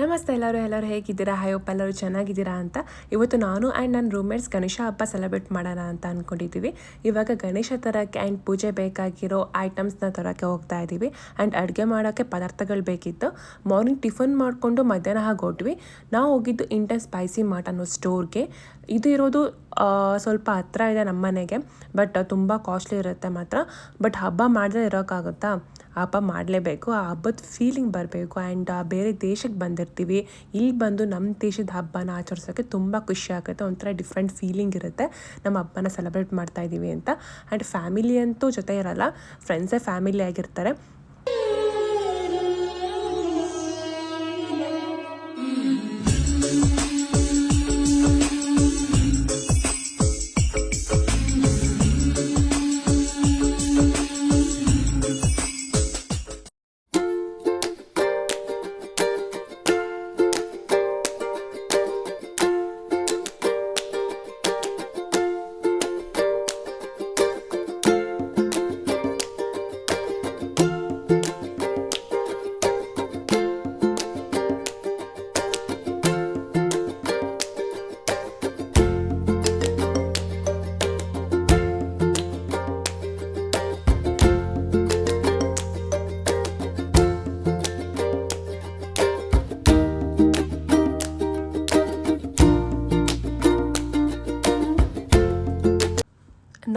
ನಮಸ್ತೆ ಎಲ್ಲರೂ ಎಲ್ಲರೂ ಹೇಗಿದ್ದೀರಾ? ಹೋಪ್ ಎಲ್ಲರೂ ಚೆನ್ನಾಗಿದ್ದೀರಾ ಅಂತ. ಇವತ್ತು ನಾನು ಆ್ಯಂಡ್ ನನ್ನ ರೂಮ್ಮೇಟ್ಸ್ ಗಣೇಶ ಹಬ್ಬ ಸೆಲೆಬ್ರೇಟ್ ಮಾಡೋಣ ಅಂತ ಅಂದ್ಕೊಂಡಿದ್ದೀವಿ ಇವಾಗ ಗಣೇಶ ತರೋಕ್ಕೆ ಆ್ಯಂಡ್ ಪೂಜೆ ಬೇಕಾಗಿರೋ ಐಟಮ್ಸ್ನ ತರೋಕ್ಕೆ ಹೋಗ್ತಾ ಇದ್ದೀವಿ. ಆ್ಯಂಡ್ ಅಡುಗೆ ಮಾಡೋಕ್ಕೆ ಪದಾರ್ಥಗಳು ಬೇಕಿತ್ತು. ಮಾರ್ನಿಂಗ್ ಟಿಫನ್ ಮಾಡಿಕೊಂಡು ಮಧ್ಯಾಹ್ನ ಹಾಗೆ ಹೊಟ್ವಿ. ನಾವು ಹೋಗಿದ್ದು ಇಂಟರ್ ಸ್ಪೈಸಿ ಮಾರ್ಟ್ ಅನ್ನೋ ಸ್ಟೋರ್ಗೆ ಇದು ಇರೋದು ಸ್ವಲ್ಪ ಹತ್ರ ಇದೆ ನಮ್ಮ ಮನೆಗೆ. ಬಟ್ ತುಂಬ ಕಾಸ್ಟ್ಲಿ ಇರುತ್ತೆ ಮಾತ್ರ. ಬಟ್ ಹಬ್ಬ ಮಾಡಿದ್ರೆ ಇರೋಕ್ಕಾಗುತ್ತಾ? ಹಬ್ಬ ಮಾಡಲೇಬೇಕು, ಆ ಹಬ್ಬದ ಫೀಲಿಂಗ್ ಬರಬೇಕು ಆ್ಯಂಡ್ ಬೇರೆ ದೇಶಕ್ಕೆ ಬಂದಿರ್ತೀವಿ ಇಲ್ಲಿ ಬಂದು ನಮ್ಮ ದೇಶದ ಹಬ್ಬನ ಆಚರಿಸೋಕ್ಕೆ ತುಂಬ ಖುಷಿ ಆಗುತ್ತೆ, ಒಂಥರ ಡಿಫ್ರೆಂಟ್ ಫೀಲಿಂಗ್ ಇರುತ್ತೆ ನಮ್ಮ ಹಬ್ಬನ ಸೆಲೆಬ್ರೇಟ್ ಮಾಡ್ತಾ ಇದ್ದೀವಿ ಅಂತ. ಆ್ಯಂಡ್ ಫ್ಯಾಮಿಲಿ ಅಂತೂ ಜೊತೆ ಇರಲ್ಲ ಫ್ರೆಂಡ್ಸೇ ಫ್ಯಾಮಿಲಿ ಆಗಿರ್ತಾರೆ.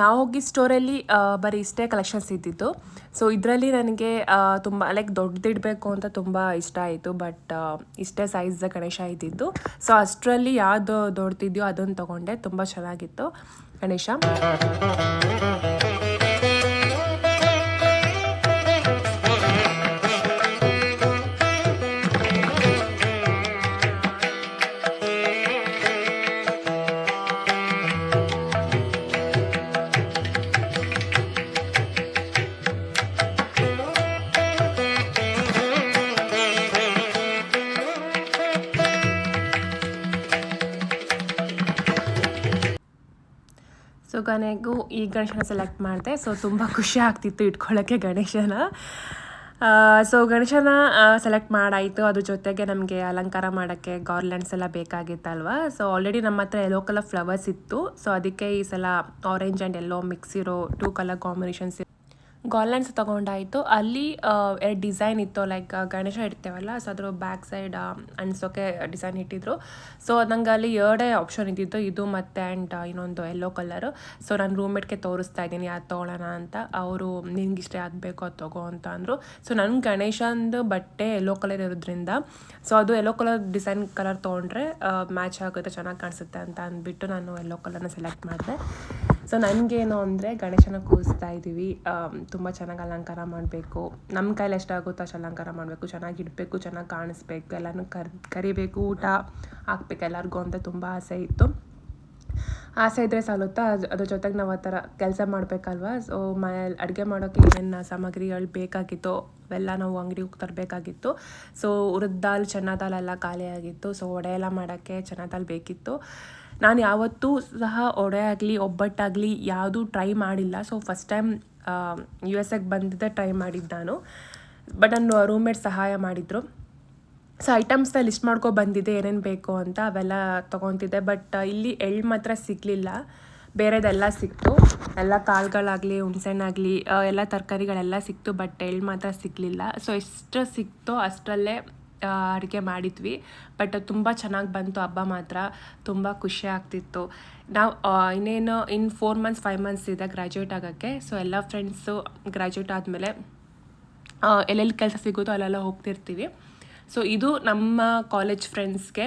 ನಾವು ಹೋಗಿ ಸ್ಟೋರಲ್ಲಿ ಬರೀ ಇಷ್ಟೇ ಕಲೆಕ್ಷನ್ಸ್ ಇದ್ದಿತ್ತು ಸೊ ಇದರಲ್ಲಿ ನನಗೆ ತುಂಬ ಲೈಕ್ ದೊಡ್ಡದಿಡಬೇಕು ಅಂತ ತುಂಬ ಇಷ್ಟ ಆಯಿತು. ಬಟ್ ಇಷ್ಟೇ ಸೈಜ್ ಗಣೇಶ ಇದ್ದಿದ್ದು. ಸೊ ಅಷ್ಟರಲ್ಲಿ ಯಾವುದು ದೊಡ್ಡದಿದೆಯೋ ಅದನ್ನು ತೊಗೊಂಡೆ. ತುಂಬ ಚೆನ್ನಾಗಿತ್ತು. ಗಣೇಶ. ಸೊ ಕೊನೆಗೂ ಈ ಗಣೇಶನ ಸೆಲೆಕ್ಟ್ ಮಾಡಿದೆ. ಸೊ ತುಂಬ ಖುಷಿ ಆಗ್ತಿತ್ತು ಇಟ್ಕೊಳ್ಳೋಕ್ಕೆ ಗಣೇಶನ. ಸೊ ಗಣೇಶನ ಸೆಲೆಕ್ಟ್ ಮಾಡಾಯಿತು. ಅದ್ರ ಜೊತೆಗೆ ನಮಗೆ ಅಲಂಕಾರ ಮಾಡೋಕ್ಕೆ ಗಾರ್ಲೆಂಡ್ಸ್ ಎಲ್ಲ ಬೇಕಾಗಿತ್ತಲ್ವ? ಸೊ ಆಲ್ರೆಡಿ ನಮ್ಮ ಹತ್ರ ಎಲ್ಲೋ ಕಲರ್ ಫ್ಲವರ್ಸ್ ಇತ್ತು. ಸೊ ಅದಕ್ಕೆ ಈ ಸಲ ಆರೆಂಜ್ ಆ್ಯಂಡ್ ಎಲ್ಲೋ ಮಿಕ್ಸ್ ಇರೋ ಟೂ ಕಲರ್ ಕಾಂಬಿನೇಷನ್ಸ್ ಗಾರ್ಲೆಂಡ್ಸ್ ತೊಗೊಂಡಾಯಿತು. ಅಲ್ಲಿ ಎರಡು ಡಿಸೈನ್ ಇತ್ತು. ಲೈಕ್ ಗಣೇಶ ಇಡ್ತೇವಲ್ಲ, ಸೊ ಅದ್ರ ಬ್ಯಾಕ್ ಸೈಡ್ ಅನ್ಸೋಕೆ ಡಿಸೈನ್ ಇಟ್ಟಿದ್ರು. ಸೊ ನಂಗೆ ಅಲ್ಲಿ ಎರಡೇ ಆಪ್ಷನ್ ಇದ್ದಿದ್ದು ಇದು ಮತ್ತು ಆ್ಯಂಡ್ ಇನ್ನೊಂದು ಯೆಲ್ಲೋ ಕಲರು ಸೊ ನಾನು ರೂಮ್ಮೇಟ್ಗೆ ತೋರಿಸ್ತಾ ಇದ್ದೀನಿ. ಯಾವ್ದು ತೊಗೊಳ್ಳೋಣ ಅಂತ. ಅವರು ನಿನ್ಗೆ ಇಷ್ಟ ಯಾವ್ದು ಬೇಕೋ ಅದು ತಗೋ ಅಂತ ಅಂದರು. ಸೊ ನನ್ನ ಗಣೇಶಂದು ಬಟ್ಟೆ ಯೆಲ್ಲೋ ಕಲರ್ ಇರೋದ್ರಿಂದ, ಸೊ ಅದು ಯೆಲ್ಲೋ ಕಲರ್ ಡಿಸೈನ್ ಕಲರ್ ತೊಗೊಂಡ್ರೆ ಮ್ಯಾಚ್ ಆಗುತ್ತೆ, ಚೆನ್ನಾಗಿ ಕಾಣಿಸುತ್ತೆ ಅಂತ ಅಂದ್ಬಿಟ್ಟು ನಾನು ಯೆಲ್ಲೋ ಕಲರ್ನ ಸೆಲೆಕ್ಟ್ ಮಾಡಿದೆ. ಸೊ ನನಗೇನು ಅಂದರೆ ಗಣೇಶನ ಕೂರಿಸ್ತಾ ಇದ್ದೀವಿ ತುಂಬ ಚೆನ್ನಾಗಿ ಅಲಂಕಾರ ಮಾಡಬೇಕು. ನಮ್ಮ ಕೈಲಿ ಎಷ್ಟಾಗುತ್ತೋ ಅಷ್ಟು ಅಲಂಕಾರ ಮಾಡಬೇಕು. ಚೆನ್ನಾಗಿ ಇಡಬೇಕು, ಚೆನ್ನಾಗಿ ಕಾಣಿಸ್ಬೇಕು, ಎಲ್ಲನೂ ಕರ್, ಕರಿಬೇಕು, ಊಟ ಹಾಕ್ಬೇಕು ಎಲ್ಲರಿಗೂ ಅಂತ ತುಂಬ ಆಸೆ ಇತ್ತು. ಆಸೆ ಇದ್ದರೆ ಸಾಲುತ್ತಾ? ಅದು, ಅದ್ರ ಜೊತೆಗೆ ನಾವು ಆ ಥರ ಕೆಲಸ ಮಾಡಬೇಕಲ್ವಾ? ಸೊ ಮನೇಲಿ ಅಡುಗೆ ಮಾಡೋಕ್ಕೆ ಏನೇನು ಸಾಮಗ್ರಿಗಳು ಬೇಕಾಗಿತ್ತು ಅವೆಲ್ಲ ನಾವು ಅಂಗಡಿಗೆ ಹೋಗಿ ತರಬೇಕಾಗಿತ್ತು. ಸೊ ಉರದ್ದಾಲ್ ದಾಲ್ ಚೆನ್ನ ದಾಲ್ ಎಲ್ಲ ಖಾಲಿಯಾಗಿತ್ತು. ಸೊ ವಡೆ ಎಲ್ಲ ಮಾಡೋಕ್ಕೆ ಚೆನ್ನ ಬೇಕಿತ್ತು. ನಾನು ಯಾವತ್ತೂ ಸಹ ಒಡೆ ಆಗಲಿ, ಒಬ್ಬಟ್ಟಾಗಲಿ ಯಾವುದೂ ಟ್ರೈ ಮಾಡಿಲ್ಲ. So first time U S ಎಗೆ ಬಂದಿದ್ದೆ ಟ್ರೈ ಮಾಡಿದ್ದು ನಾನು. ಬಟ್ ನನ್ನ ರೂಮ್ಮೇಟ್ ಸಹಾಯ ಮಾಡಿದರು. ಸೊ ಐಟಮ್ಸ್ನ ಲಿಸ್ಟ್ ಮಾಡ್ಕೊ ಬಂದಿದ್ದೆ, ಏನೇನು ಬೇಕು ಅಂತ ಅವೆಲ್ಲ ತೊಗೊತಿದ್ದೆ. ಬಟ್ ಇಲ್ಲಿ ಎಳ್ಳು ಮಾತ್ರ ಸಿಗಲಿಲ್ಲ. ಬೇರೆದೆಲ್ಲ ಸಿಕ್ತು. ಎಲ್ಲ ಕಾಳುಗಳಾಗಲಿ ಹುಣ್ಸೆಹಣ್ಣಾಗಲಿ ಎಲ್ಲ ತರಕಾರಿಗಳೆಲ್ಲ ಸಿಕ್ತು ಬಟ್ ಎಳ್ಳು ಮಾತ್ರ ಸಿಗಲಿಲ್ಲ. ಸೊ ಎಷ್ಟು ಸಿಕ್ತೋ ಅಷ್ಟರಲ್ಲೇ ಅಡುಗೆ ಮಾಡಿದ್ವಿ. ಬಟ್ ತುಂಬ ಚೆನ್ನಾಗಿ ಬಂತು ಹಬ್ಬ ಮಾತ್ರ. ತುಂಬ ಖುಷಿ ಆಗ್ತಿತ್ತು. ನಾವು ಇನ್ನೇನು, in four months five months ಇದೆ ಗ್ರ್ಯಾಜುಯೇಟ್ ಆಗೋಕ್ಕೆ. ಸೊ ಎಲ್ಲ ಫ್ರೆಂಡ್ಸು ಗ್ರ್ಯಾಜುಯೇಟ್ ಆದಮೇಲೆ ಎಲ್ಲೆಲ್ಲಿ ಕೆಲಸ ಸಿಗುತ್ತೋ ಅಲ್ಲೆಲ್ಲ ಹೋಗ್ತಿರ್ತೀವಿ. ಸೊ ಇದು ನಮ್ಮ ಕಾಲೇಜ್ ಫ್ರೆಂಡ್ಸ್ಗೆ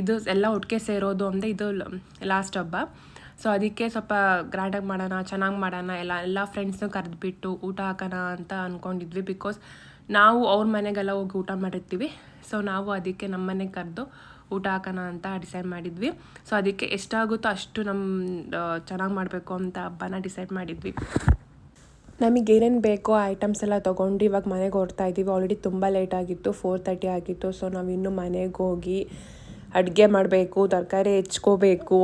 ಇದು ಎಲ್ಲ ಒಟ್ಟಿಗೆ ಸೇರೋದು ಅಂದರೆ ಇದು ಲಾಸ್ಟ್ ಹಬ್ಬ. ಸೊ ಅದಕ್ಕೆ ಸ್ವಲ್ಪ ಗ್ರ್ಯಾಂಡಾಗಿ ಮಾಡೋಣ, ಚೆನ್ನಾಗಿ ಮಾಡೋಣ, ಎಲ್ಲ ಎಲ್ಲ ಫ್ರೆಂಡ್ಸ್ನೂ ಕರೆದುಬಿಟ್ಟು ಊಟ ಹಾಕೋಣ ಅಂತ ಅಂದ್ಕೊಂಡಿದ್ವಿ ಬಿಕಾಸ್ ನಾವು ಅವ್ರ ಮನೆಗೆಲ್ಲ ಹೋಗಿ ಊಟ ಮಾಡಿರ್ತೀವಿ. ಸೊ ನಾವು ಅದಕ್ಕೆ ನಮ್ಮ ಮನೆಗೆ ಕರೆದು ಊಟ ಹಾಕೋಣ ಅಂತ ಡಿಸೈಡ್ ಮಾಡಿದ್ವಿ. ಸೊ ಅದಕ್ಕೆ ಎಷ್ಟಾಗುತ್ತೋ ಅಷ್ಟು ನಮ್ಮ ಚೆನ್ನಾಗಿ ಮಾಡಬೇಕು ಅಂತ ಹಬ್ಬನ ಡಿಸೈಡ್ ಮಾಡಿದ್ವಿ. ನಮಗೆ ಏನೇನು ಬೇಕೋ ಐಟಮ್ಸ್ ಎಲ್ಲ ತೊಗೊಂಡು ಇವಾಗ ಮನೆಗೆ ಹೊರ್ತಾ ಇದ್ದೀವಿ ಆಲ್ರೆಡಿ ತುಂಬ ಲೇಟ್ ಆಗಿತ್ತು ಫೋರ್ ತರ್ಟಿ ಆಗಿತ್ತು. ಸೊ ನಾವು ಇನ್ನೂ ಮನೆಗೆ ಹೋಗಿ ಅಡುಗೆ ಮಾಡಬೇಕು, ತರಕಾರಿ ಹೆಚ್ಕೋಬೇಕು.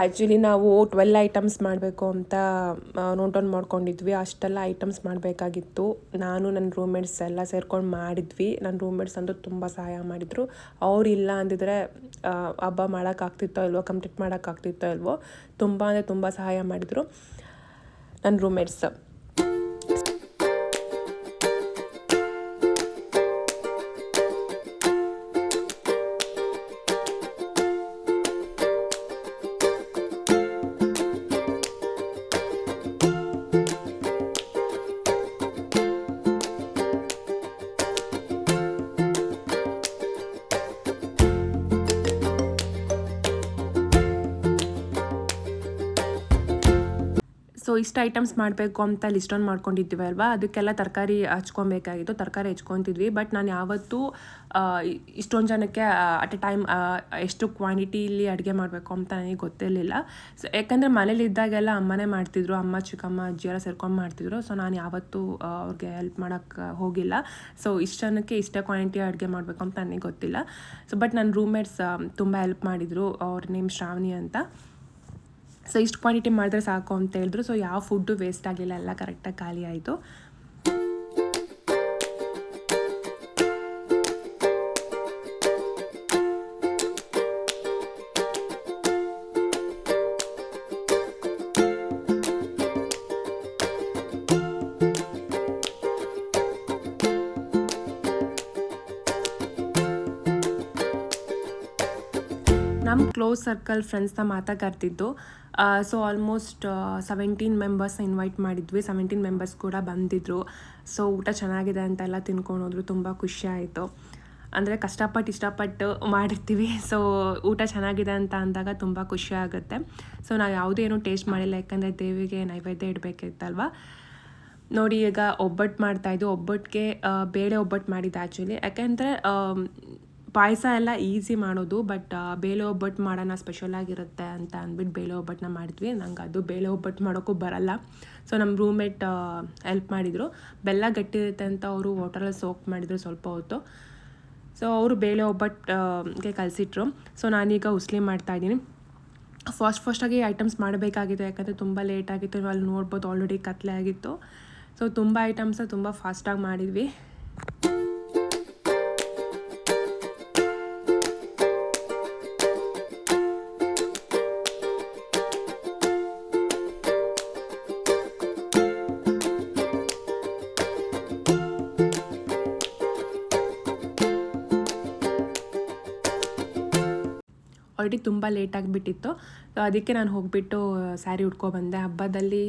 ಆ್ಯಕ್ಚುಲಿ ನಾವು ಟ್ವೆಲ್ ಐಟಮ್ಸ್ ಮಾಡಬೇಕು ಅಂತ ನೋಟ್ ಡೌನ್ ಮಾಡ್ಕೊಂಡಿದ್ವಿ. ಅಷ್ಟೆಲ್ಲ ಐಟಮ್ಸ್ ಮಾಡಬೇಕಾಗಿತ್ತು. ನಾನು ನನ್ನ ರೂಮ್ಮೇಟ್ಸ್ ಎಲ್ಲ ಸೇರ್ಕೊಂಡು ಮಾಡಿದ್ವಿ. ನನ್ನ ರೂಮ್ಮೇಟ್ಸ್ ಅಂತೂ ತುಂಬ ಸಹಾಯ ಮಾಡಿದರು. ಅವ್ರು ಇಲ್ಲ ಅಂದಿದ್ರೆ ಹಬ್ಬ ಮಾಡೋಕ್ಕಾಗ್ತಿತ್ತೋ ಇಲ್ವೋ ಕಂಪ್ಲೀಟ್ ಮಾಡೋಕ್ಕಾಗ್ತಿತ್ತೋ ಇಲ್ವೋ, ತುಂಬ ಅಂದರೆ ತುಂಬ ಸಹಾಯ ಮಾಡಿದರು ನನ್ನ ರೂಮ್ಮೇಟ್ಸ್ ಸೊ ಇಷ್ಟು ಐಟಮ್ಸ್ ಮಾಡಬೇಕು ಅಂತ ಲಿಸ್ಟ್ ಆನ್ ಮಾಡ್ಕೊಂಡಿದ್ವಿ ಅಲ್ವಾ? ಅದಕ್ಕೆಲ್ಲ ತರಕಾರಿ ಹಚ್ಕೊಬೇಕಾಗಿತ್ತು. ತರಕಾರಿ ಹಚ್ಕೊತಿದ್ವಿ. ಬಟ್ ನಾನು ಯಾವತ್ತೂ ಇಷ್ಟೊಂದು ಜನಕ್ಕೆ ಅಟ್ ಎ ಟೈಮ್ ಎಷ್ಟು ಕ್ವಾಂಟಿಟಿಲಿ ಅಡುಗೆ ಮಾಡಬೇಕು ಅಂತ ನನಗೆ ಗೊತ್ತಿರಲಿಲ್ಲ. ಸೊ ಯಾಕಂದರೆ ಮನೇಲಿ ಇದ್ದಾಗೆಲ್ಲ ಅಮ್ಮನೇ ಮಾಡ್ತಿದ್ರು. ಅಮ್ಮ, ಚಿಕ್ಕಮ್ಮ ಅಜ್ಜಿ ಎಲ್ಲ ಸೇರ್ಕೊಂಡು ಮಾಡ್ತಿದ್ರು. ಸೊ ನಾನು ಯಾವತ್ತೂ ಅವ್ರಿಗೆ ಹೆಲ್ಪ್ ಮಾಡೋಕ್ಕೆ ಹೋಗಿಲ್ಲ. ಸೊ ಇಷ್ಟು ಜನಕ್ಕೆ ಇಷ್ಟೇ ಕ್ವಾಂಟಿಟಿ ಅಡುಗೆ ಮಾಡಬೇಕು ಅಂತ ನನಗೆ ಗೊತ್ತಿಲ್ಲ. ಸೊ ಬಟ್ ನನ್ನ ರೂಮ್ಮೇಟ್ಸ್ ತುಂಬ ಹೆಲ್ಪ್ ಮಾಡಿದರು. ಅವ್ರ ನೇಮ್ ಶ್ರಾವಣಿ ಅಂತ. ಸೊ ಇಷ್ಟು ಕ್ವಾಂಟಿಟಿ ಮಾಡಿದ್ರೆ ಸಾಕು ಅಂತ ಹೇಳಿದ್ರು. ಸೊ ಯಾವ ಫುಡ್ಡು ವೇಸ್ಟ್ ಆಗಲಿಲ್ಲ. ಎಲ್ಲ ಕರೆಕ್ಟಾಗಿ ಖಾಲಿ ಆಯಿತು. ನಮ್ಮ ಕ್ಲೋಸ್ ಸರ್ಕಲ್ ಫ್ರೆಂಡ್ಸ್ನ ಮಾತಾ ಕರ್ತಿದ್ದು so almost seventeen members invite ಮಾಡಿದ್ವಿ. ಸೆವೆಂಟೀನ್ ಮೆಂಬರ್ಸ್ ಕೂಡ ಬಂದಿದ್ದರು ಸೊ ಊಟ ಚೆನ್ನಾಗಿದೆ ಅಂತೆಲ್ಲ ತಿನ್ಕೊಂಡು ಹೋದ್ರು. ತುಂಬ ಖುಷಿ ಆಯಿತು. ಅಂದರೆ ಕಷ್ಟಪಟ್ಟು ಇಷ್ಟಪಟ್ಟು ಮಾಡಿರ್ತೀವಿ. ಸೊ ಊಟ ಚೆನ್ನಾಗಿದೆ ಅಂತ ಅಂದಾಗ ತುಂಬ ಖುಷಿ ಆಗುತ್ತೆ. ಸೊ ನಾವು ಯಾವುದೇನು ಟೇಸ್ಟ್ ಮಾಡಿಲ್ಲ. ಯಾಕಂದರೆ ದೇವಿಗೆ ನೈವೇದ್ಯ ಇಡಬೇಕಿತ್ತಲ್ವ. ನೋಡಿ ಈಗ ಒಬ್ಬಟ್ಟು ಮಾಡ್ತಾಯಿದ್ದು ಒಬ್ಬಟ್ಟಿಗೆ ಬೇಳೆ ಒಬ್ಬಟ್ಟು ಮಾಡಿದ್ದು ಆ್ಯಕ್ಚುಲಿ ಯಾಕೆಂದರೆ ಪಾಯಸ ಎಲ್ಲ ಈಸಿ ಮಾಡೋದು ಬಟ್ ಬೇಳೆ ಒಬ್ಬಟ್ಟು ಮಾಡೋಣ ಸ್ಪೆಷಲ್ ಆಗಿರುತ್ತೆ ಅಂತ ಅಂದ್ಬಿಟ್ಟು ಬೇಳೆ ಒಬ್ಬಟ್ಟನ್ನ ಮಾಡಿದ್ವಿ. ನಂಗೆ ಅದು ಬೇಳೆ ಒಬ್ಬಟ್ಟು ಮಾಡೋಕ್ಕೂ ಬರಲ್ಲ. ಸೊ ನಮ್ಮ ರೂಮ್ಮೇಟ್ ಹೆಲ್ಪ್ ಮಾಡಿದರು. ಬೆಲ್ಲ ಗಟ್ಟಿರುತ್ತೆ ಅಂತ ಅವರು ವಾಟರಲ್ಲಿ ಸೋಕ್ ಮಾಡಿದರು ಸ್ವಲ್ಪ ಹೊತ್ತು. ಸೊ ಅವರು ಬೇಳೆ ಒಬ್ಬಟ್ಟಿಗೆ ಕಲಿಸಿಟ್ರು. ಸೊ ನಾನೀಗ ಉಸ್ಲಿ ಮಾಡ್ತಾಯಿದ್ದೀನಿ ಫಾಸ್ಟ್ ಫಾಸ್ಟಾಗಿ ಐಟಮ್ಸ್ ಮಾಡಬೇಕಾಗಿತ್ತು. ಯಾಕಂದರೆ ತುಂಬ ಲೇಟ್ ಆಗಿತ್ತು. ನೀವು ಅಲ್ಲಿ ನೋಡ್ಬೋದು ಆಲ್ರೆಡಿ ಕತ್ಲೆ ಆಗಿತ್ತು. ಸೊ ತುಂಬ ಐಟಮ್ಸ ತುಂಬ ಫಾಸ್ಟಾಗಿ ಮಾಡಿದ್ವಿ. ಆಲ್ರೆಡಿ ತುಂಬ ಲೇಟ್ ಆಗಿಬಿಟ್ಟಿತ್ತು. ಅದಕ್ಕೆ ನಾನು ಹೋಗಿಬಿಟ್ಟು ಸ್ಯಾರಿ ಉಟ್ಕೊಬಂದೆ. ಹಬ್ಬದಲ್ಲಿ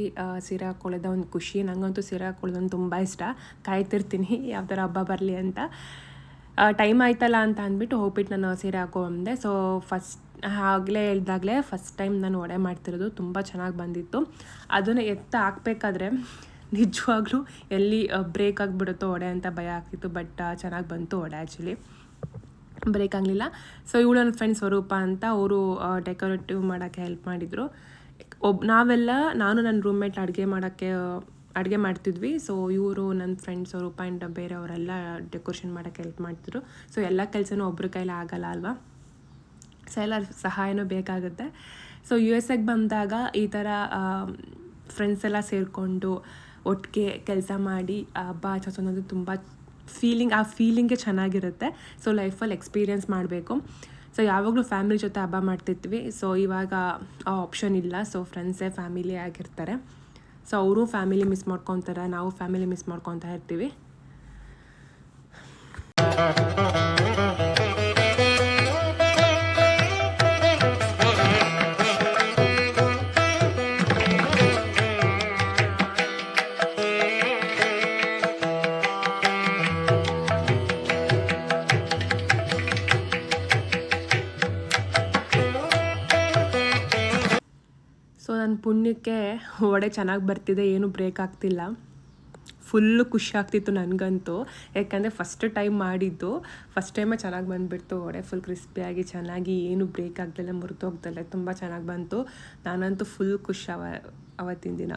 ಸೀರೆ ಹಾಕೊಳ್ಳೋದ ಒಂದು ಖುಷಿ. ನನಗಂತೂ ಸೀರೆ ಹಾಕ್ಕೊಳ್ಳೋದು ತುಂಬ ಇಷ್ಟ. ಕಾಯ್ತಿರ್ತೀನಿ. ಯಾವ ಥರ ಹಬ್ಬ ಬರಲಿ ಅಂತ. ಟೈಮ್ ಆಯ್ತಲ್ಲ ಅಂತ ಅಂದ್ಬಿಟ್ಟು ಹೋಗ್ಬಿಟ್ಟು ನಾನು ಸೀರೆ ಹಾಕ್ಕೊಂಬಂದೆ ಸೊ ಫಸ್ಟ್ ಆಗಲೇ ಹೇಳ್ದಾಗಲೇ ಫಸ್ಟ್ ಟೈಮ್ ನಾನು ಒಡೆ ಮಾಡ್ತಿರೋದು ತುಂಬ ಚೆನ್ನಾಗಿ ಬಂದಿತ್ತು. ಅದನ್ನು ಎತ್ತ ಹಾಕ್ಬೇಕಾದ್ರೆ ನಿಜವಾಗ್ಲೂ ಎಲ್ಲಿ ಬ್ರೇಕ್ ಆಗಿಬಿಡುತ್ತೋ ಒಡೆ ಅಂತ ಭಯ ಆಗ್ತಿತ್ತು. ಬಟ್ ಚೆನ್ನಾಗಿ ಬಂತು ಒಡೆ ಆ್ಯಕ್ಚುಲಿ ಬ್ರೇಕ್ ಆಗಲಿಲ್ಲ. ಸೊ ಇವಳು ನನ್ನ ಫ್ರೆಂಡ್ ಸ್ವರೂಪ ಅಂತ ಅವರು ಡೆಕೋರೇಟಿವ್ ಮಾಡೋಕ್ಕೆ ಹೆಲ್ಪ್ ಮಾಡಿದರು. ಒಬ್, ನಾವೆಲ್ಲ, ನಾನು ನನ್ನ ರೂಮ್ಮೇಟ್ ಅಡುಗೆ ಮಾಡೋಕ್ಕೆ, ಅಡುಗೆ ಮಾಡ್ತಿದ್ವಿ. ಸೊ ಇವರು ನನ್ನ ಫ್ರೆಂಡ್ ಸ್ವರೂಪ ಆ್ಯಂಡ್ ಬೇರೆಯವರೆಲ್ಲ ಡೆಕೋರೇಷನ್ ಮಾಡೋಕ್ಕೆ ಹೆಲ್ಪ್ ಮಾಡ್ತಿದ್ರು. ಸೊ ಎಲ್ಲ ಕೆಲಸನೂ ಒಬ್ಬರ ಕೈಲಿ ಆಗಲ್ಲ ಅಲ್ವಾ? ಸೊ ಎಲ್ಲ ಸಹಾಯನೂ ಬೇಕಾಗುತ್ತೆ. ಸೊ ಯು ಎಸ್ ಎಗೆ ಬಂದಾಗ ಈ ಥರ ಫ್ರೆಂಡ್ಸ್ ಎಲ್ಲ ಸೇರಿಕೊಂಡು ಒಟ್ಟಿಗೆ ಕೆಲಸ ಮಾಡಿ ಹಬ್ಬ ಆಚರಿಸೋದು ತುಂಬ ಫೀಲಿಂಗ್ ಆ ಫೀಲಿಂಗೇ ಚೆನ್ನಾಗಿರುತ್ತೆ. ಸೊ ಲೈಫಲ್ಲಿ ಎಕ್ಸ್ಪೀರಿಯೆನ್ಸ್ ಮಾಡಬೇಕು. ಸೊ ಯಾವಾಗಲೂ ಫ್ಯಾಮಿಲಿ ಜೊತೆ ಹಬ್ಬ ಮಾಡ್ತಿರ್ತೀವಿ ಸೊ ಇವಾಗ ಆ ಆಪ್ಷನ್ ಇಲ್ಲ. ಸೊ ಫ್ರೆಂಡ್ಸೇ ಫ್ಯಾಮಿಲಿ ಆಗಿರ್ತಾರೆ. ಸೊ ಅವರು ಫ್ಯಾಮಿಲಿ ಮಿಸ್ ಮಾಡ್ಕೊತಾರೆ. ನಾವು ಫ್ಯಾಮಿಲಿ ಮಿಸ್ ಮಾಡ್ಕೊತಾ ಇರ್ತೀವಿ. ಪುಣ್ಯಕ್ಕೆ ವಡೆ ಚೆನ್ನಾಗಿ ಬರ್ತಿದೆ, ಏನು ಬ್ರೇಕ್ ಆಗ್ತಿಲ್ಲ. ಫುಲ್ಲು ಖುಷಿ ಆಗ್ತಿತ್ತು ನನಗಂತೂ. ಯಾಕಂದರೆ ಫಸ್ಟ್ ಟೈಮ್ ಮಾಡಿದ್ದು ಫಸ್ಟ್ ಟೈಮೇ ಚೆನ್ನಾಗಿ ಬಂದುಬಿಡ್ತು. ವಡೆ ಫುಲ್ ಕ್ರಿಸ್ಪಿಯಾಗಿ ಚೆನ್ನಾಗಿ, ಏನು ಬ್ರೇಕ್ ಆಗ್ದಲೆ ಮುರಿದೋಗ್ದಲೆ ತುಂಬ ಚೆನ್ನಾಗಿ ಬಂತು. ನಾನಂತೂ ಫುಲ್ ಖುಷಿ ಅವ, ಅವತ್ತಿನ ದಿನ.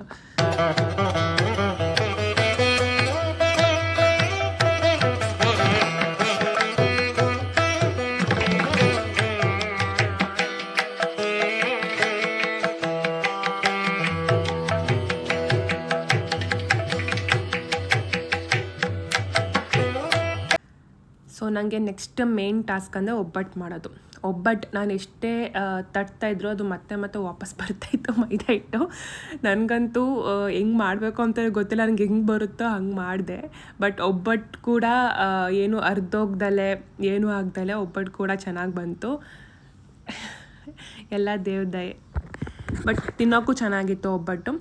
ನನಗೆ ನೆಕ್ಸ್ಟ್ ಮೇನ್ ಟಾಸ್ಕ್ ಅಂದರೆ ಒಬ್ಬಟ್ಟು ಮಾಡೋದು. ಒಬ್ಬಟ್ಟು ನಾನು ಎಷ್ಟೇ ಆ, ತಟ್ತಾ ಇದ್ರು ಅದು ಮತ್ತೆ ಮತ್ತೆ ವಾಪಸ್ ಬರ್ತಾಯಿತ್ತು ಮೈದಾ ಇಟ್ಟು ನನಗಂತೂ ಹೆಂಗೆ ಮಾಡಬೇಕು ಅಂತ ಗೊತ್ತಿಲ್ಲ ನನಗೆ ಹೆಂಗೆ ಬರುತ್ತೋ ಹಂಗೆ ಮಾಡಿದೆ. ಬಟ್ ಒಬ್ಬಟ್ಟು ಕೂಡ ಏನು ಅರ್ಧೋಗ್ದಲೆ ಏನೂ ಆಗ್ದಲೆ ಒಬ್ಬಟ್ಟು ಕೂಡ ಚೆನ್ನಾಗಿ ಬಂತು. ಎಲ್ಲ ದೇವ್ದಯೆ ಬಟ್ ತಿನ್ನೋಕ್ಕೂ ಚೆನ್ನಾಗಿತ್ತು ಒಬ್ಬಟ್ಟು.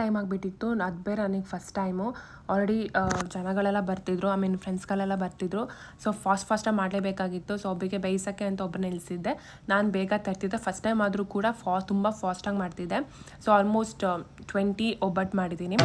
ಟೈಮ್ ಆಗಿಬಿಟ್ಟಿತ್ತು. ಅದು ಬೇರೆ ನನಗೆ ಫಸ್ಟ್ ಟೈಮು ಆಲ್ರೆಡಿ ಜನಗಳೆಲ್ಲ ಬರ್ತಿದ್ರು. ಐ ಮೀನ್ ಫ್ರೆಂಡ್ಸ್ಗಳೆಲ್ಲ ಬರ್ತಿದ್ರು. ಸೊ ಫಾಸ್ಟ್ ಫಾಸ್ಟಾಗಿ ಮಾಡಲೇಬೇಕಾಗಿತ್ತು. ಸೊ ಒಬ್ಬರಿಗೆ ಬೇಯಿಸೋಕ್ಕೆ ಅಂತ ಒಬ್ಬರು ನಿಲ್ಲಿಸಿದ್ದೆ ನಾನು ಬೇಗ ತರ್ತಿದ್ದೆ. ಫಸ್ಟ್ ಟೈಮ್ ಆದರೂ ಕೂಡ ಫಾ, ತುಂಬ ಫಾಸ್ಟಾಗಿ ಮಾಡ್ತಿದ್ದೆ. ಸೊ ಆಲ್ಮೋಸ್ಟ್ ಟ್ವೆಂಟಿ ಒಬ್ಬಟ್ಟು ಮಾಡಿದ್ದೀನಿ.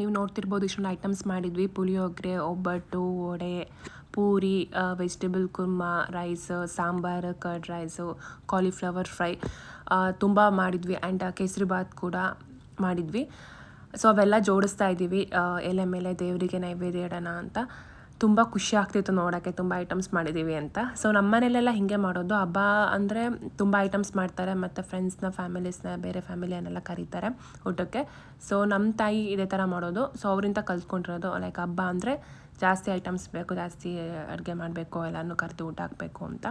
ನೀವು ನೋಡ್ತಿರ್ಬೋದು ಇಷ್ಟೊಂದು ಐಟಮ್ಸ್ ಮಾಡಿದ್ವಿ. Puliyogare obbattu, vada, puri vegetable kurma rice sambar curd rice cauliflower fry ತುಂಬ ಮಾಡಿದ್ವಿ. ಆ್ಯಂಡ್ ಕೇಸರಿಬಾತ್ ಕೂಡ ಮಾಡಿದ್ವಿ. ಸೊ ಅವೆಲ್ಲ ಜೋಡಿಸ್ತಾ ಇದ್ದೀವಿ. ಎಲೆ ಮೇಲೆ ದೇವರಿಗೆ ನೈವೇದ್ಯ ಇಡೋಣ ಅಂತ. ತುಂಬ ಖುಷಿ ಆಗ್ತಿತ್ತು ನೋಡೋಕ್ಕೆ, ತುಂಬ ಐಟಮ್ಸ್ ಮಾಡಿದ್ದೀವಿ ಅಂತ. ಸೊ ನಮ್ಮ ಮನೇಲೆಲ್ಲ ಹೀಗೆ ಮಾಡೋದು. ಹಬ್ಬ ಅಂದರೆ ತುಂಬ ಐಟಮ್ಸ್ ಮಾಡ್ತಾರೆ. ಮತ್ತು ಫ್ರೆಂಡ್ಸ್ನ ಫ್ಯಾಮಿಲೀಸ್ನ ಬೇರೆ ಫ್ಯಾಮಿಲಿಯನ್ನೆಲ್ಲ ಕರೀತಾರೆ ಊಟಕ್ಕೆ. ಸೊ ನಮ್ಮ ತಾಯಿ ಇದೇ ಥರ ಮಾಡೋದು. ಸೊ ಅವರಿಂದ ಕಲ್ತ್ಕೊಂಡಿರೋದು. ಲೈಕ್ ಹಬ್ಬ ಅಂದರೆ ಜಾಸ್ತಿ ಐಟಮ್ಸ್ ಬೇಕು, ಜಾಸ್ತಿ ಅಡುಗೆ ಮಾಡಬೇಕು, ಎಲ್ಲನೂ ಕರೆದು ಊಟ ಹಾಕಬೇಕು ಅಂತ.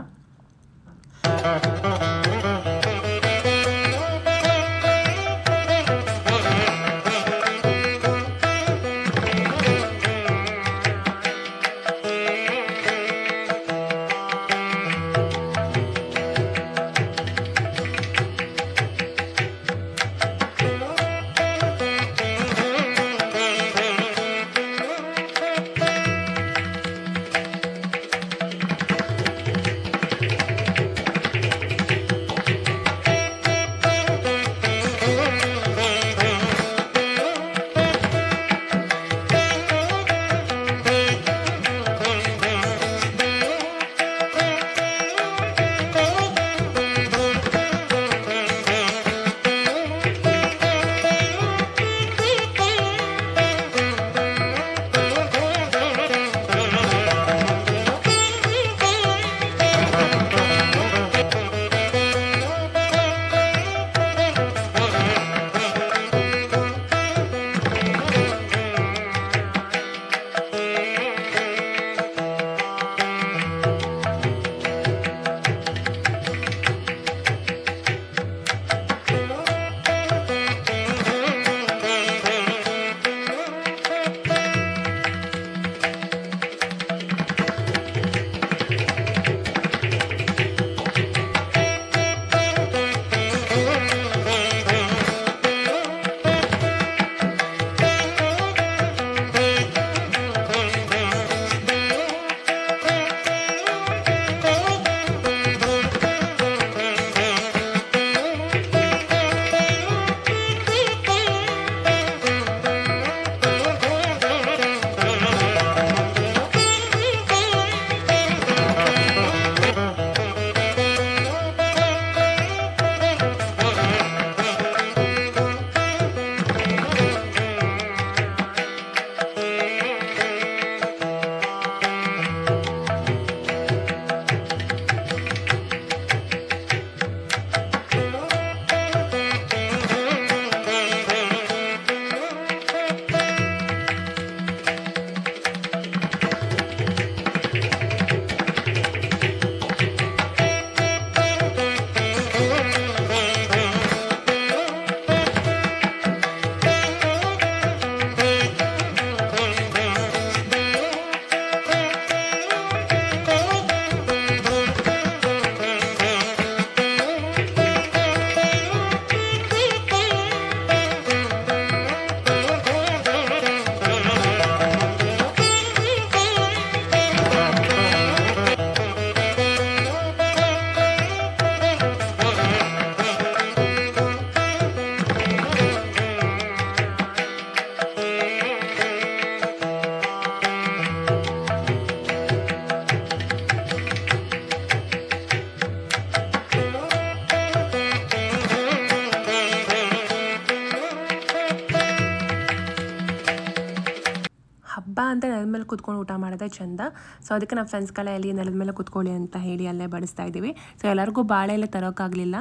ಮೇಲೆ ಕುತ್ಕೊಂಡು ಊಟ ಮಾಡೋದೇ ಚಂದ. ಸೊ ಅದಕ್ಕೆ ನಮ್ಮ ಫ್ರೆಂಡ್ಸ್ಗಳೆಲ್ಲ ಎಲ್ಲಿ ನೆಲದ ಮೇಲೆ ಕುತ್ಕೊಳ್ಳಿ ಅಂತ ಹೇಳಿ ಅಲ್ಲೇ ಬಡಿಸ್ತಾ ಇದ್ದೀವಿ. ಸೊ ಎಲ್ಲರಿಗೂ ಬಾಳೆ ಎಲೆ ತರೋಕ್ಕಾಗಲಿಲ್ಲ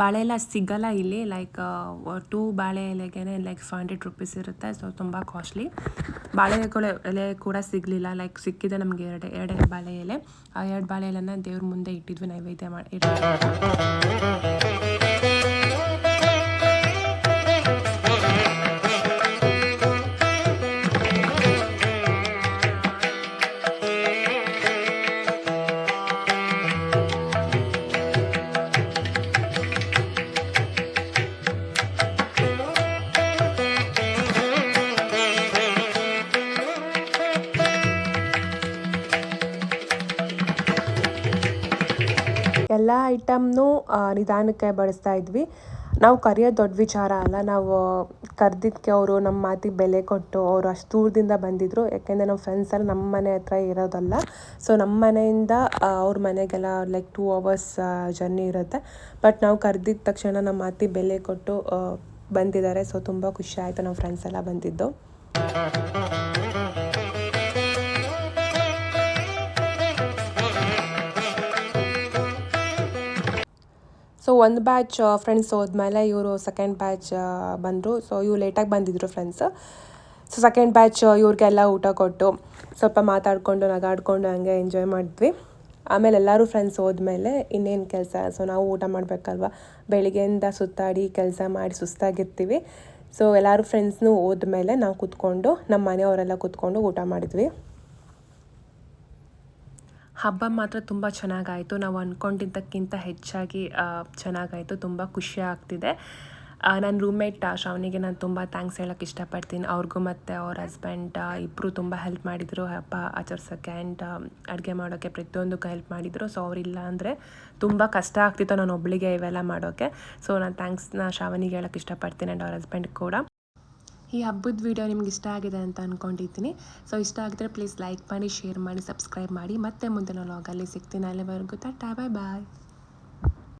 ಬಾಳೆ ಎಲ್ಲ ಸಿಗಲ್ಲ ಇಲ್ಲಿ. ಲೈಕ್ ಟೂ ಬಾಳೆ ಎಲೆಗೆ ಲೈಕ್ ಫೈವ್ ಹಂಡ್ರೆಡ್ ರುಪೀಸ್ ಇರುತ್ತೆ. ಸೊ ತುಂಬ ಕಾಸ್ಟ್ಲಿ ಬಾಳೆ ಎಲೆ ಎಲೆ ಕೂಡ ಸಿಗಲಿಲ್ಲ. ಲೈಕ್ ಸಿಕ್ಕಿದೆ ನಮಗೆ ಎರಡು ಎರಡು ಬಾಳೆ ಎಲೆ. ಆ ಎರಡು ಬಾಳೆ ಎಲೆನ ದೇವ್ರ ಮುಂದೆ ಇಟ್ಟಿದ್ವಿ, ನೈವೇದ್ಯ ಮಾಡಿ ಐಟಮ್ನು ನಿಧಾನಕ್ಕೆ ಬಳಸ್ತಾ ಇದ್ವಿ. ನಾವು ಕರೆಯೋದು ದೊಡ್ಡ ವಿಚಾರ ಅಲ್ಲ. ನಾವು ಕರೆದಿದ್ದಕ್ಕೆ ಅವರು ನಮ್ಮ ಮಾತಿಗೆ ಬೆಲೆ ಕೊಟ್ಟು ಅವರು ಅಷ್ಟು ದೂರದಿಂದ ಬಂದಿದ್ದರು ಯಾಕೆಂದರೆ ನಮ್ಮ ಫ್ರೆಂಡ್ಸ್ ಎಲ್ಲ ನಮ್ಮ ಮನೆ ಹತ್ರ ಇರೋದಲ್ಲ. ಸೊ ನಮ್ಮ ಮನೆಯಿಂದ ಅವ್ರ ಮನೆಗೆಲ್ಲ ಲೈಕ್ ಟೂ ಅವರ್ಸ್ ಜರ್ನಿ ಇರುತ್ತೆ. ಬಟ್ ನಾವು ಕರೆದಿದ್ದ ತಕ್ಷಣ ನಮ್ಮ ಮಾತಿಗೆ ಬೆಲೆ ಕೊಟ್ಟು ಬಂದಿದ್ದಾರೆ. ಸೊ ತುಂಬ ಖುಷಿ ಆಯಿತು. ನಮ್ಮ ಫ್ರೆಂಡ್ಸ್ ಎಲ್ಲ ಬಂದಿದ್ದು. ಒಂದು ಬ್ಯಾಚ್ ಫ್ರೆಂಡ್ಸ್ ಹೋದ್ಮೇಲೆ ಇವರು ಸೆಕೆಂಡ್ ಬ್ಯಾಚ್ ಬಂದರು. ಸೊ ಇವು ಲೇಟಾಗಿ ಬಂದಿದ್ದರು ಫ್ರೆಂಡ್ಸ್ ಸೊ ಸೆಕೆಂಡ್ ಬ್ಯಾಚ್ ಇವ್ರಿಗೆಲ್ಲ ಊಟ ಕೊಟ್ಟು ಸ್ವಲ್ಪ ಮಾತಾಡಿಕೊಂಡು, ನಗಾಡ್ಕೊಂಡು ಹಂಗೆ ಎಂಜಾಯ್ ಮಾಡಿದ್ವಿ. ಆಮೇಲೆ ಎಲ್ಲರೂ ಫ್ರೆಂಡ್ಸ್ ಹೋದ್ಮೇಲೆ ಇನ್ನೇನು ಕೆಲಸ? ಸೊ ನಾವು ಊಟ ಮಾಡಬೇಕಲ್ವ? ಬೆಳಿಗ್ಗೆಯಿಂದ ಸುತ್ತಾಡಿ ಕೆಲಸ ಮಾಡಿ ಸುಸ್ತಾಗಿರ್ತೀವಿ. ಸೊ ಎಲ್ಲರೂ ಫ್ರೆಂಡ್ಸ್ನೂ ಹೋದ್ಮೇಲೆ ನಾವು ಕೂತ್ಕೊಂಡು ನಮ್ಮ ಮನೆಯವರೆಲ್ಲ ಕೂತ್ಕೊಂಡು ಊಟ ಮಾಡಿದ್ವಿ. ಹಬ್ಬ ಮಾತ್ರ ತುಂಬ ಚೆನ್ನಾಗಾಯಿತು. ನಾವು ಅಂದ್ಕೊಂಡಿದ್ದಕ್ಕಿಂತ ಹೆಚ್ಚಾಗಿ ಚೆನ್ನಾಗಾಯಿತು. ತುಂಬ ಖುಷಿ ಆಗ್ತಿದೆ. ನನ್ನ ರೂಮ್ಮೇಟ್ ಶ್ರಾವಣಿಗೆ ನಾನು ತುಂಬ ಥ್ಯಾಂಕ್ಸ್ ಹೇಳೋಕ್ಕೆ ಇಷ್ಟಪಡ್ತೀನಿ. ಅವ್ರಿಗೂ ಮತ್ತು ಅವ್ರ ಹಸ್ಬೆಂಡ್ ಇಬ್ಬರು ತುಂಬ ಹೆಲ್ಪ್ ಮಾಡಿದರು ಹಬ್ಬ ಆಚರಿಸೋಕ್ಕೆ ಆ್ಯಂಡ್ ಅಡುಗೆ ಮಾಡೋಕ್ಕೆ ಪ್ರತಿಯೊಂದಕ್ಕೂ ಹೆಲ್ಪ್ ಮಾಡಿದರು. ಸೊ ಅವರಿಲ್ಲ ಅಂದರೆ ತುಂಬ ಕಷ್ಟ ಆಗ್ತಿತ್ತು. ನಾನು ಒಬ್ಬಳಿಗೆ ಇವೆಲ್ಲ ಮಾಡೋಕ್ಕೆ ಸೊ ನಾನು ಥ್ಯಾಂಕ್ಸ್ನ ಶ್ರಾವಣಿಗೆ ಹೇಳೋಕ್ಕೆ ಇಷ್ಟಪಡ್ತೀನಿ ಆ್ಯಂಡ್ ಅವ್ರ ಹಸ್ಬೆಂಡ್ ಕೂಡ. ಈ ಹಬ್ಬದ ವಿಡಿಯೋ ನಿಮ್ಗೆ ಇಷ್ಟ ಆಗಿದೆ ಅಂತ ಅಂದ್ಕೊಂಡಿದ್ದೀನಿ ಸೊ ಇಷ್ಟ ಆಗಿದ್ರೆ ಪ್ಲೀಸ್ ಲೈಕ್ ಮಾಡಿ ಶೇರ್ ಮಾಡಿ ಸಬ್ಸ್ಕ್ರೈಬ್ ಮಾಡಿ. ಮತ್ತೆ ಮುಂದಿನ ಲಾಗಲ್ಲಿ ಸಿಗ್ತೀನಿ. ಅಲ್ಲಿವರೆಗೂ ಟಾಟಾ ಬಾಯ್ ಬಾಯ್